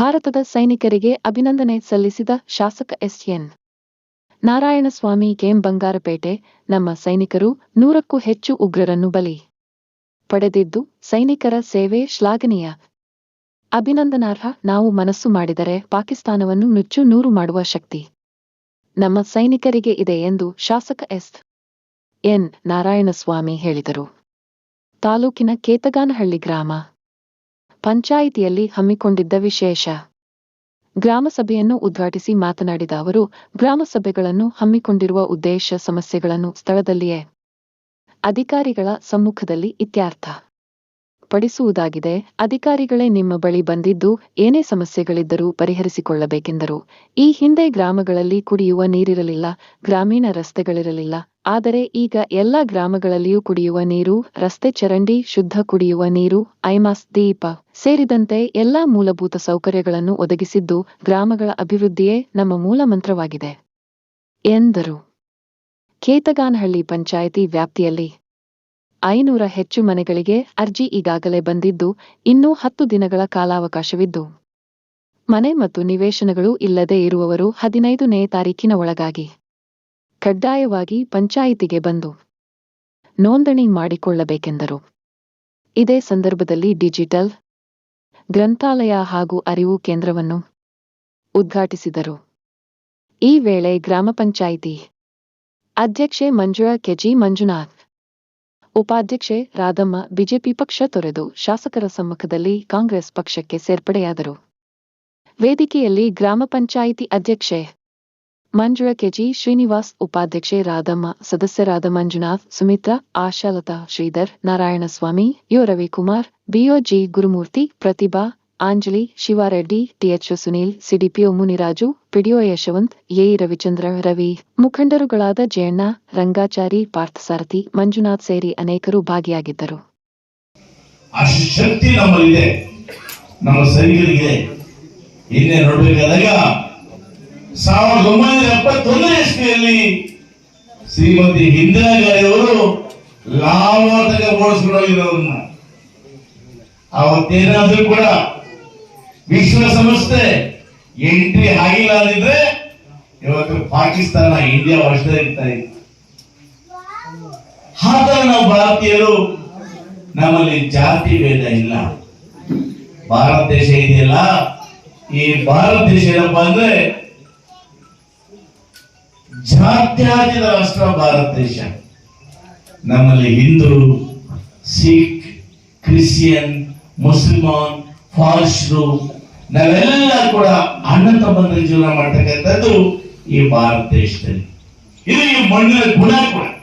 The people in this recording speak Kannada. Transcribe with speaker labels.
Speaker 1: ಭಾರತದ ಸೈನಿಕರಿಗೆ ಅಭಿನಂದನೆ ಸಲ್ಲಿಸಿದ ಶಾಸಕ ಎಸ್ಎನ್. ನಾರಾಯಣಸ್ವಾಮಿ ಕೆಎಂ ಬಂಗಾರಪೇಟೆ, ನಮ್ಮ ಸೈನಿಕರು ನೂರಕ್ಕೂ ಹೆಚ್ಚು ಉಗ್ರರನ್ನು ಬಲಿ ಪಡೆದಿದ್ದು ಸೈನಿಕರ ಸೇವೆ ಶ್ಲಾಘನೀಯ. ಅಭಿನಂದನಾರ್ಹ ನಾವು ಮನಸ್ಸು ಮಾಡಿದರೆ ಪಾಕಿಸ್ತಾನವನ್ನು ನುಚ್ಚು ನೂರು ಮಾಡುವ ಶಕ್ತಿ ನಮ್ಮ ಸೈನಿಕರಿಗೆ ಇದೆ ಎಂದು ಶಾಸಕ ಎಸ್ ಎನ್ ನಾರಾಯಣಸ್ವಾಮಿ ಹೇಳಿದರು. ತಾಲೂಕಿನ ಕೇತಗಾನಹಳ್ಳಿ ಗ್ರಾಮ ಪಂಚಾಯಿತಿಯಲ್ಲಿ ಹಮ್ಮಿಕೊಂಡಿದ್ದ ವಿಶೇಷ. ಗ್ರಾಮಸಭೆಯನ್ನು ಉದ್ಘಾಟಿಸಿ ಮಾತನಾಡಿದ ಅವರು, ಗ್ರಾಮಸಭೆಗಳನ್ನು ಹಮ್ಮಿಕೊಂಡಿರುವ ಉದ್ದೇಶ ಸಮಸ್ಯೆಗಳನ್ನು ಸ್ಥಳದಲ್ಲಿಯೇ ಅಧಿಕಾರಿಗಳ ಸಮ್ಮುಖದಲ್ಲಿ ಇತ್ಯರ್ಥ. ಪಡಿಸುವುದಾಗಿದೆ ಅಧಿಕಾರಿಗಳೇ ನಿಮ್ಮ ಬಳಿ ಬಂದಿದ್ದು ಏನೇ ಸಮಸ್ಯೆಗಳಿದ್ದರೂ ಪರಿಹರಿಸಿಕೊಳ್ಳಬೇಕೆಂದರು. ಈ ಹಿಂದೆ ಗ್ರಾಮಗಳಲ್ಲಿ ಕುಡಿಯುವ ನೀರಿರಲಿಲ್ಲ, ಗ್ರಾಮೀಣ ರಸ್ತೆಗಳಿರಲಿಲ್ಲ. ಆದರೆ ಈಗ ಎಲ್ಲ ಗ್ರಾಮಗಳಲ್ಲಿಯೂ ಕುಡಿಯುವ ನೀರು, ರಸ್ತೆ ಚರಂಡಿ, ಶುದ್ಧ ಕುಡಿಯುವ ನೀರು, ಐಮಾಸ್ ದೀಪ ಸೇರಿದಂತೆ ಎಲ್ಲಾ ಮೂಲಭೂತ ಸೌಕರ್ಯಗಳನ್ನು ಒದಗಿಸಿದ್ದು ಗ್ರಾಮಗಳ ಅಭಿವೃದ್ಧಿಯೇ ನಮ್ಮ ಮೂಲ ಮಂತ್ರವಾಗಿದೆ ಎಂದರು. ಕೇತಗಾನಹಳ್ಳಿ ಪಂಚಾಯಿತಿ ವ್ಯಾಪ್ತಿಯಲ್ಲಿ ಐನೂರ ಹೆಚ್ಚು ಮನೆಗಳಿಗೆ ಅರ್ಜಿ ಈಗಾಗಲೇ ಬಂದಿದ್ದು, ಇನ್ನೂ ಹತ್ತು ದಿನಗಳ ಕಾಲಾವಕಾಶವಿದ್ದು. ಮನೆ ಮತ್ತು ನಿವೇಶನಗಳು ಇಲ್ಲದೆ ಇರುವವರು ಹದಿನೈದನೇ ತಾರೀಕಿನ ಒಳಗಾಗಿ ಕಡ್ಡಾಯವಾಗಿ ಪಂಚಾಯಿತಿಗೆ ಬಂದು ನೋಂದಣಿ ಮಾಡಿಕೊಳ್ಳಬೇಕೆಂದರು. ಇದೇ ಸಂದರ್ಭದಲ್ಲಿ ಡಿಜಿಟಲ್ ಗ್ರಂಥಾಲಯ ಹಾಗೂ ಅರಿವು ಕೇಂದ್ರವನ್ನು ಉದ್ಘಾಟಿಸಿದರು. ಈ ವೇಳೆ ಗ್ರಾಮ ಪಂಚಾಯಿತಿ ಅಧ್ಯಕ್ಷೆ ಮಂಜುಳಾ ಕೆಜಿ ಮಂಜುನಾಥ್ ಉಪಾಧ್ಯಕ್ಷೆ ರಾಧಮ್ಮ ಬಿಜೆಪಿ ಪಕ್ಷ ತೊರೆದು ಶಾಸಕರ ಸಮ್ಮುಖದಲ್ಲಿ ಕಾಂಗ್ರೆಸ್ ಪಕ್ಷಕ್ಕೆ ಸೇರ್ಪಡೆಯಾದರು. ವೇದಿಕೆಯಲ್ಲಿ ಗ್ರಾಮ ಪಂಚಾಯಿತಿ ಅಧ್ಯಕ್ಷೆ ಮಂಜುಳ ಕೆಜಿ, ಶ್ರೀನಿವಾಸ್ ಉಪಾಧ್ಯಕ್ಷೆ ರಾಧಮ್ಮ ಸದಸ್ಯರಾದ Manjunath Sumitra, Ashalatha Sridhar, Narayanaswamy, U Ravikumar, BOG Gurumurthy, Prathibha Anjali Shivareddy TH Sunil CDPO Muniraju, PDO Yashwanth, A Ravichandra, Ravi. ಮುಖಂಡರುಗಳಾದ Jayanna Rangachari Parthasarathy Manjunath ಸೇರಿ ಅನೇಕರು ಭಾಗಿಯಾಗಿದ್ದರು.
Speaker 2: ಶಕ್ತಿ ನಮ್ಮಲ್ಲಿದೆ. ನಮ್ಮ ಸೈನಿಕರಿಗೆ ಇನ್ನೇ ನೋಡಬೇಕಾದಾಗ ಸಾವಿರದ ಒಂಬೈನೂರ ಎಪ್ಪತ್ತೊಂದನೇ ಇಸ್ವಿಯಲ್ಲಿ ಶ್ರೀಮತಿ ಇಂದಿರಾ ಗಾಂಧಿಯವರು ಲಾಭಾರ್ಥಕ ಓಡಿಸ್ಕೊಂಡು ಹೋಗಿರೋರನ್ನ. ಅವತ್ತೇನಾದ್ರೂ ಕೂಡ ವಿಶ್ವಸಂಸ್ಥೆ ಎಂಟ್ರಿ ಆಗಿಲ್ಲ ಅಂದಿದ್ರೆ ಇವತ್ತು ಪಾಕಿಸ್ತಾನ ಇಂಡಿಯಾ ವರ್ಷದಲ್ಲಿ ಇತ್ತು ಹಾಗಾದ್ರೆ ನಾವು ಭಾರತೀಯರು ನಮ್ಮಲ್ಲಿ ಜಾತಿ ಭೇದ ಇಲ್ಲ. ಭಾರತ ದೇಶ ಇದೆಯಲ್ಲ? ಈ ಭಾರತ ದೇಶ ಏನಪ್ಪಾ ಅಂದ್ರೆ ಜಾತ್ಯಾತೀತ ರಾಷ್ಟ್ರ ಭಾರತ ದೇಶ. ನಮ್ಮಲ್ಲಿ ಹಿಂದೂ, ಸಿಖ್, ಕ್ರಿಶ್ಚಿಯನ್, ಮುಸಲ್ಮಾನ್ ಫಾರ್ಸ್ರು ನಾವೆಲ್ಲ ಕೂಡ ಅಣ್ಣ ತಮ್ಮಂದ್ರ ಜೀವನ ಮಾಡ್ತಕ್ಕಂಥದ್ದು ಈ ಭಾರತ ದೇಶದಲ್ಲಿ. ಇದು ಈ ಮಣ್ಣಿನ ಗುಣ ಕೂಡ.